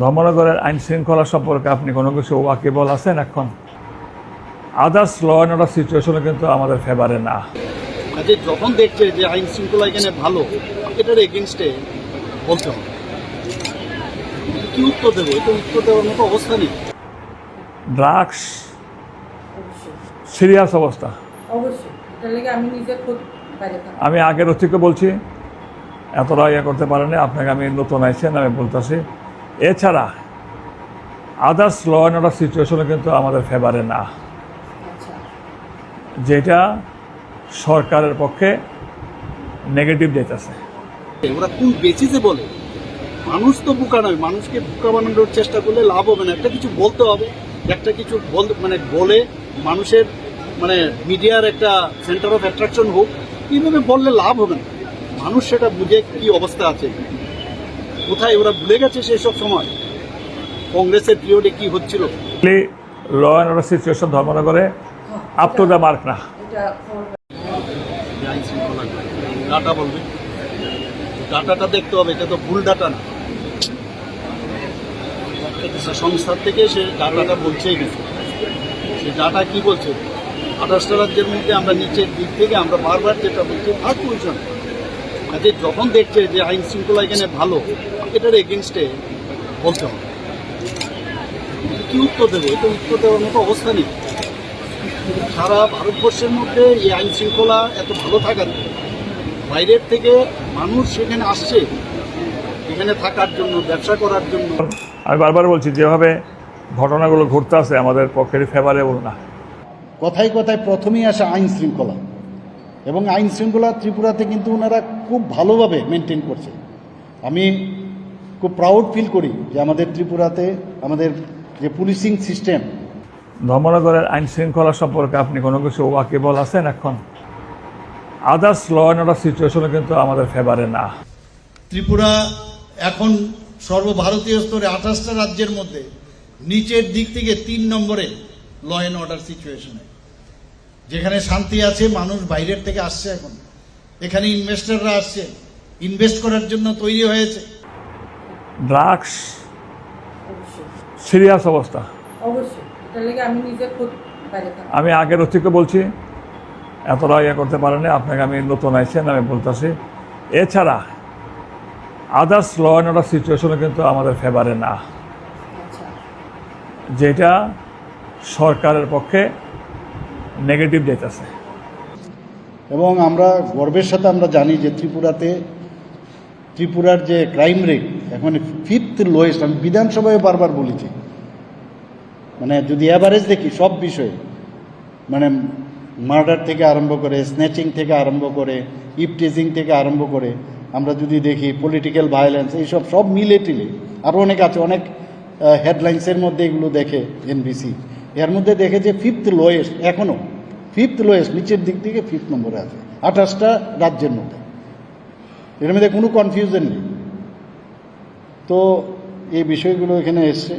ধর্মনগরের আইন শৃঙ্খলা সম্পর্কে আপনি কোনো কিছু ওয়াকিবল আছেন এখন? আদার্স ল অ্যান্ড অর্ডার সিচুয়েশনে কিন্তু আমাদের ফেভারে না। কাজে যখন দেখছে যে আইন শৃঙ্খলা এখানে ভালো এটার এগেনস্টে বলতে হবে। কি উত্তর দেবো? এটা উত্তর দেওয়ার মতো অবস্থা নেই। ড্রাগস সিরিয়াস অবস্থা। আমি আগের থেকে বলছি এতটা ইয়ে করতে পারেনি আপনাকে আমি নতুন আইছেন আমি বলতেছি। এছাড়া আদার্স ল অ্যান্ড অর্ডার সিচুয়েশনে কিন্তু আমাদের ফেভারে না। আচ্ছা। যেটা সরকারের পক্ষে নেগেটিভ যেতেছে ওরা কোন বেচিসে বলে। মানুষ তো বোকা নয় মানুষকে বোকা বানানোর চেষ্টা করলে লাভ হবে না। একটা কিছু বলতে হবে একটা কিছু বল মানে বলে মানুষের মানে মিডিয়ার একটা সেন্টার অফ অ্যাট্রাকশন হোক এইভাবে বললে লাভ হবে না। মানুষ সেটা বুঝে কি অবস্থা আছে। কোথায় ওরা ভুলে গেছে সেসব সময়? কংগ্রেসের পিরিয়ডে কি হচ্ছিল? ল অ্যান্ড অর্ডার সিচুয়েশন ধর্মনগরে আপ টু দ্য মার্ক না। ডাটা বলবে। ডাটাটা দেখতে হবে এটা তো ভুল ডাটা না। সংস্থার থেকে সে ডাটাটা বলছেই গেছে সে ডাটা কি বলছে? আঠাশটা রাজ্যের মধ্যে আমরা নিচের দিক থেকে আমরা বারবার যেটা বলছি ভাগ পজিশন কাজে যখন দেখছে যে আইন শৃঙ্খলা এখানে ভালো এটার এগেনস্টে বলতে হবে। কি উত্তর দেবো? এটা উত্তর দেওয়ার মতো অবস্থা নেই। সারা ভারতবর্ষের মধ্যে এই আইন শৃঙ্খলা এত ভালো থাকার বাইরের থেকে মানুষ সেখানে আসছে এখানে থাকার জন্য ব্যবসা করার জন্য। আমি বারবার বলছি যেভাবে ঘটনাগুলো ঘটতে আছে আমাদের পক্ষের ফেভারেবল না। কথায় কথায় প্রথমেই আসে আইন শৃঙ্খলা। এবং আইন শৃঙ্খলা ত্রিপুরাতে কিন্তু ওনারা খুব ভালোভাবে মেনটেন করছে আমি খুব প্রাউড ফিল করি যে আমাদের ত্রিপুরাতে আমাদের যে পুলিশিং সিস্টেম ধর্মনগরের আইন শৃঙ্খলা সম্পর্কে আপনি কোনো কিছু ওয়াকিবল আছেন এখন? আদার্স ল অ্যান্ড অর্ডার সিচুয়েশনও কিন্তু আমাদের ফেভারে না। ত্রিপুরা এখন সর্বভারতীয় স্তরে আঠাশটা রাজ্যের মধ্যে নিচের দিক থেকে তিন নম্বরে ল অ্যান্ড অর্ডার সিচুয়েশনে যেখানে শান্তি আছে মানুষ বাইরের থেকে আসছে এখন। এখানে ইনভেস্টররা আসছে। ইনভেস্ট করার জন্য তৈরি হয়েছে। ড্রাগস সিরিয়াস অবস্থা। আমি নিজে খুব বাইরে থাকি। আমি আগের থেকে বলছি এতটা ইয়ে করতে পারেনি আপনাকে আমি নতুন আইছেন আমি বলতেছি। এছাড়া আদার্স ল অ্যান্ড অর্ডার সিচুয়েশনে কিন্তু আমাদের ফেভারে না। আচ্ছা। যেটা সরকারের পক্ষে নেগেটিভ যেতেছে এবং আমরা গর্বের সাথে আমরা জানি যে ত্রিপুরাতে, ত্রিপুরার যে ক্রাইম রেট এখন ফিফথ লোয়েস্ট আমি বিধানসভায় বারবার বলেছি। মানে যদি অ্যাভারেজ দেখি সব বিষয়ে মানে মার্ডার থেকে আরম্ভ করে স্ন্যাচিং থেকে আরম্ভ করে ইপটেজিং থেকে আরম্ভ করে, আমরা যদি দেখি পলিটিক্যাল ভায়োলেন্স এইসব সব মিলে টিলে, আরও অনেক আছে, অনেক হেডলাইন্সের মধ্যে এগুলো দেখে এনবিসি এর মধ্যে দেখেছে ফিফথ লোয়েস্ট এখনও ফিফথ লোয়েস্ট নিচের দিক থেকে ফিফথ নম্বরে আছে। আঠাশটা রাজ্যের মধ্যে। এর মধ্যে কোনো কনফিউশন নেই। তো এই বিষয়গুলো এখানে এসছে।